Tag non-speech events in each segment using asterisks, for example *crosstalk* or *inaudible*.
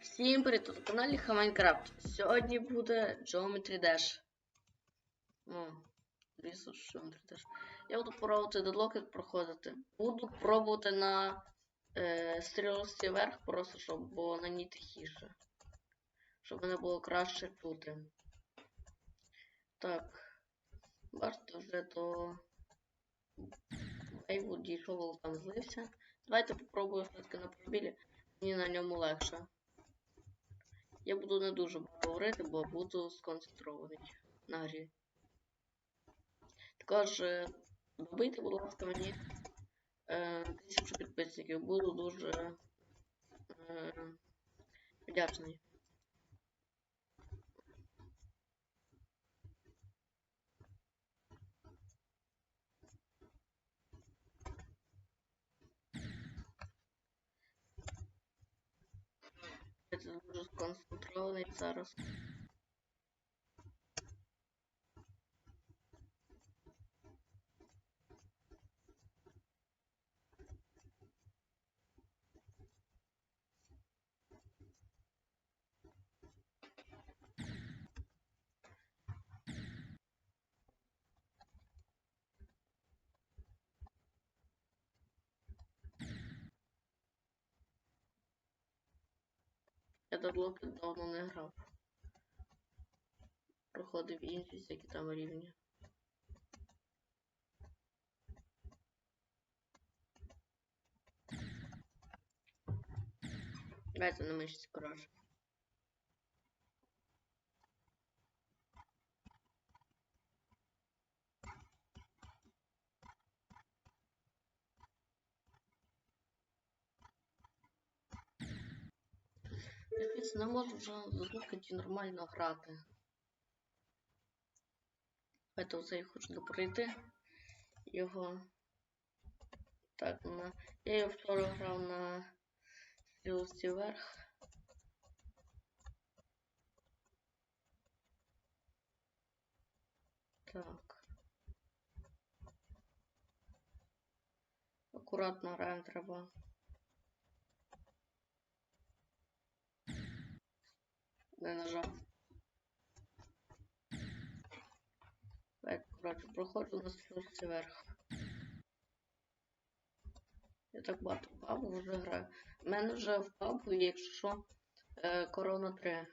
Всім привіт, тут на каналі Майнкрафт. Сьогодні буде Geometry Dash. Ну, звісно, Geometry Dash. Я буду пробувати дедлоки проходити. Буду пробувати на е, стрілості вверх, просто щоб було на ній тихіше. Щоб мене було краще чути. Так. Бачите, вже до Вейву дійшов, там злився. Давайте попробую все-таки на пробілі. Мені на ньому легше. Я буду не дуже говорити, бо буду сконцентрований на грі. Також е, добийте, будь ласка, мені е, тисячу підписників. Буду дуже е, вдячний. Я дуже сконцентрований зараз. Я давно не грав. Проходив інші всякі там рівні. Давайте на мишці коротше. Дивіться, не можу вже зазвукати нормально грати. Это все я хочу допройти його. Так, на... я його вчора грав на стрілості вверх. Так. Акуратно граємо треба. Не нажав. Так, коротше, проходжу на стрілці вверх. Я так багато пабу вже граю. У мене вже в пабу, якщо що, е, корона 3.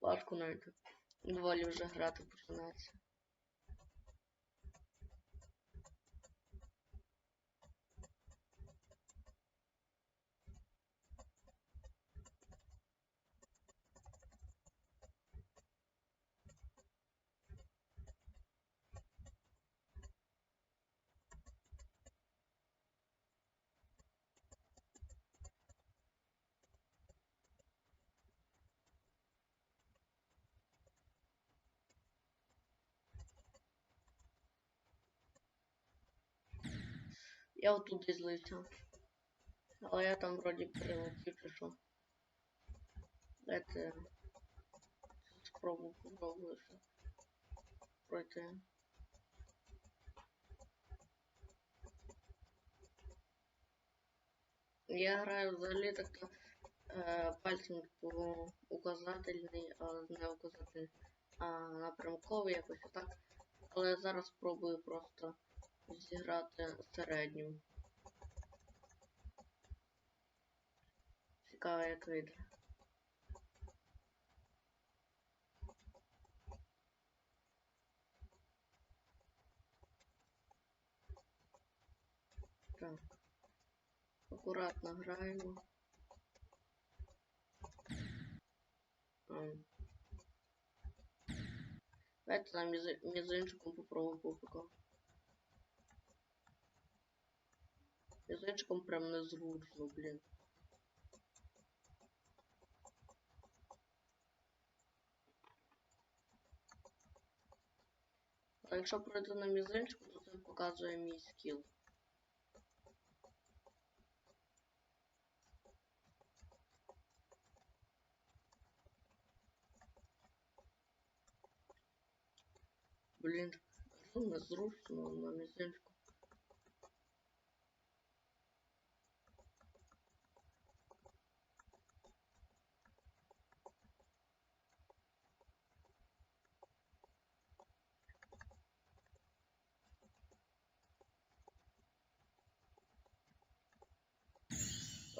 Важко *coughs* навіть. Доволі вже грати починається. Я отут десь злився. Але я там вроді прилетів чи що. Дайте спробу попробую ще пройти. Я граю взагалі так е, пальцем по указательний, а не указатель, а напрямковий якось так. Але зараз спробую просто зіграти середню. Цікаво, як вийде. Так. Акуратно граємо. Давайте на мізинчиком попробую попука. Язичком прям незручно, блін. А якщо пройти на мізинчику, то це показує мій скіл. Блін, незручно на мізинчику.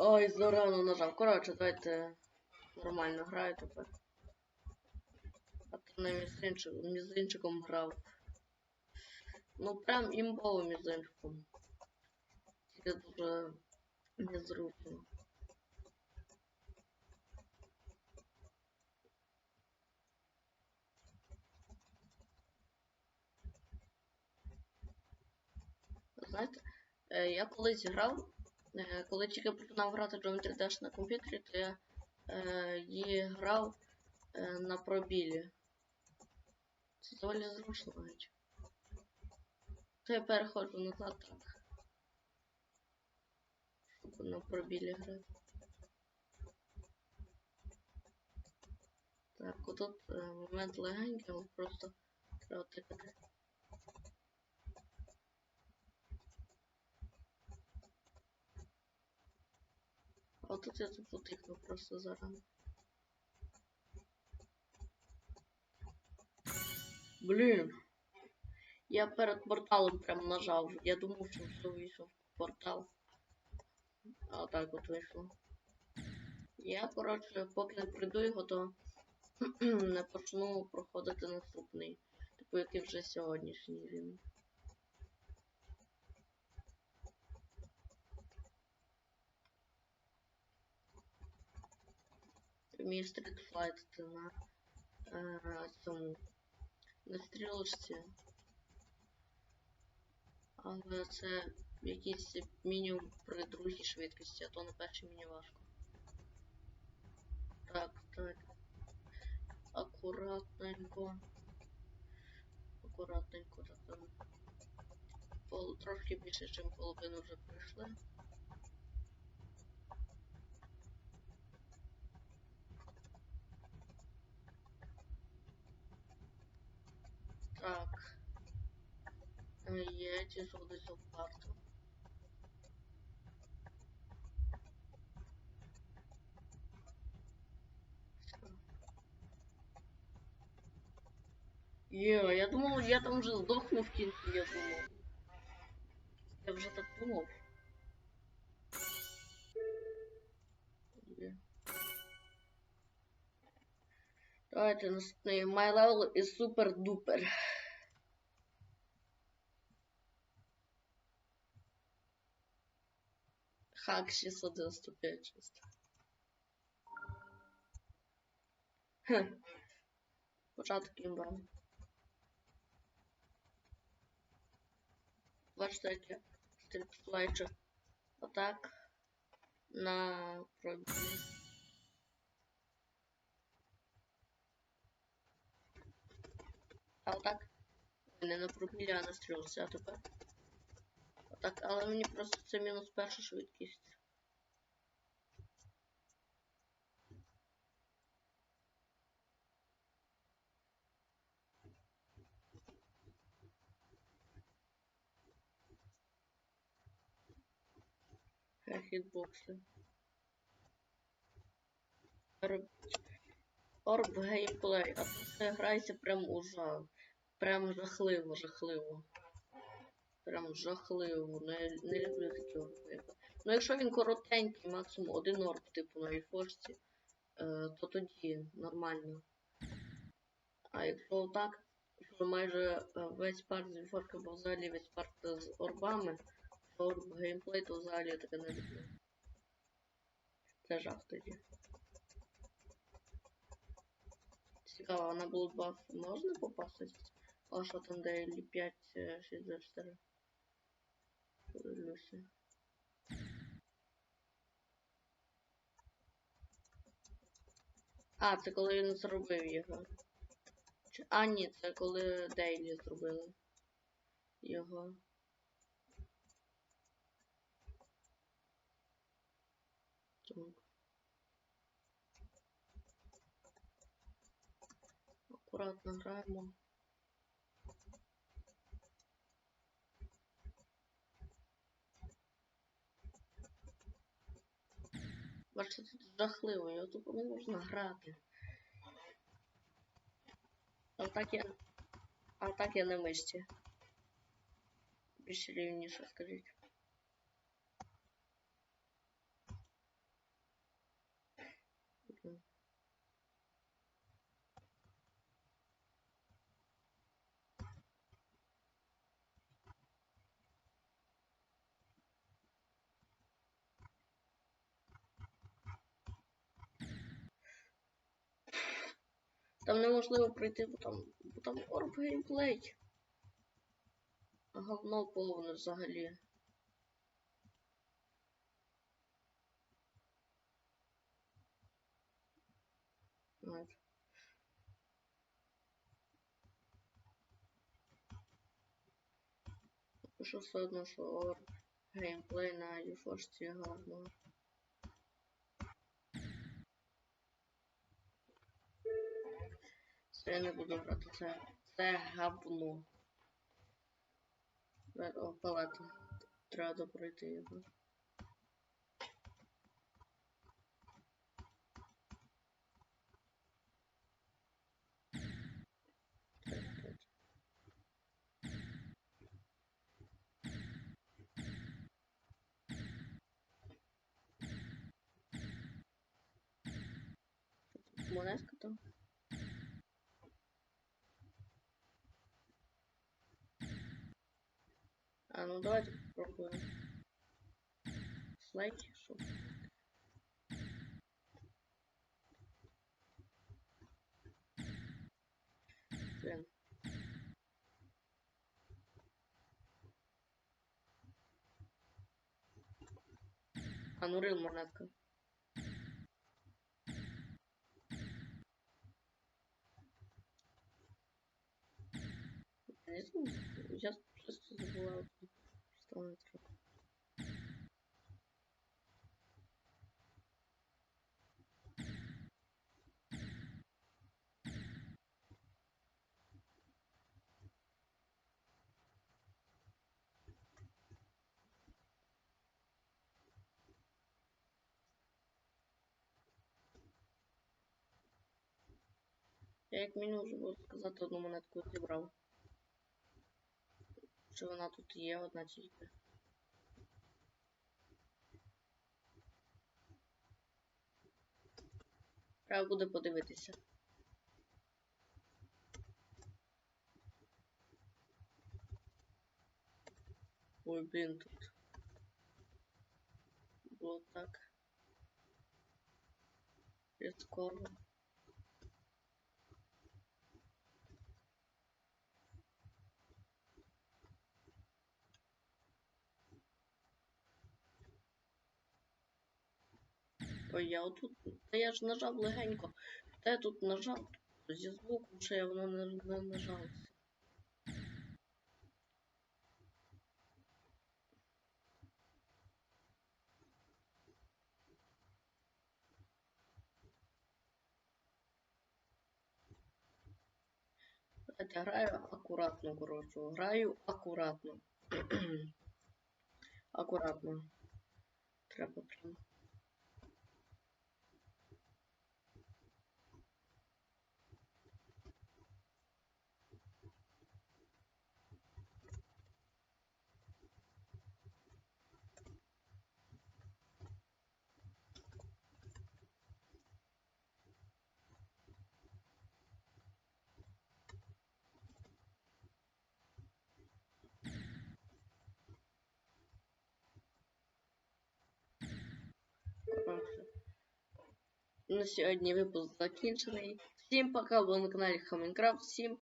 Ой, зарано нажав. Коротше, давайте нормально граю тепер. А то не мізинчик, мізинчиком грав. Ну прям імбовим мізинчиком. Тільки дуже незручно. Знаєте, е, я колись грав, коли тільки починав грати Geometry Dash на комп'ютері, то я е, її грав е, на пробілі. Це доволі зручно навіть. То я переходжу назад так. Щоб на пробілі грати. Так, отут е, момент легенький, просто треба тикати. А тут я тут потикну просто зарано. Блін. Я перед порталом прям нажав. Я думав, що все вийшов портал. А так от вийшло. Я, коротше, поки не прийду його, то *clears throat* не почну проходити наступний. Типу, який вже сьогоднішній він. Вмію стрітфлайтити на е, цьому на стрілочці. Але це якийсь мінімум при другій швидкості, а то на першій мені важко. Так, так. Акуратненько. Акуратненько, так. Пол, трошки більше, ніж половину вже пройшли. Так. Е, Є дійшов до цього парту. Є, я думав, я там вже здохну в кінці, я думав. Я вже так думав. Давайте наступний. My level is super duper. Хак 695 чисто. Хм. Початок імба. Бачите, як я стрітфлайчу. Отак. На пробілі. А отак. Не на пробілі, а на стрілці, а тепер. Отак, але мені просто це мінус перша швидкість. Е, Хітбокси. Орб... Геймплей. А це грається прям ужа. Прям жахливо, жахливо. Прям жахливо. Не, не люблю такі орби. Ну якщо він коротенький, максимум один орб, типу на іфошці, е, то тоді нормально. А якщо так, що майже е, весь парк з іфошки, бо взагалі весь парк з орбами, то орб геймплей, то взагалі таке не люблю. Це жах тоді. Цікаво, на Bloodbath можна попасти? А що там Дейлі 5, 6, 4? Подивлюся. А, це коли він зробив його. А, ні, це коли Дейлі зробили його. Так. Акуратно граємо. Бачите, тут жахливо, його тупо не можна грати. А так я. А так я на мишці. Більш рівніше, скажіть. Там неможливо пройти, бо там, бо там орб геймплей. Говно повне взагалі. Що все одно, що орб геймплей на юфошці гарно. Це я не буду грати, це, це говно. Е, О, палета. Треба пройти його. Монетка там. А, ну давайте попробуем. Слайки, что? Блин. А ну рыл монетка. Я не знаю, Я просто забыла. Что он это Я як мінімум вже можу сказати одну монетку зібрав. Що вона тут є одна тільки. Треба буде подивитися. Ой, блін, тут. Було так. Різково. Ой, я отут. Та я ж нажав легенько. Та я тут нажав. Зі звуку вже я воно не, не нажалося. Давайте граю акуратно, коротше. Граю акуратно. *clears throat* акуратно. Треба прям. Коротше. На сьогодні випуск закінчений. Всім пока, ви на каналі Хамінкрафт, Всім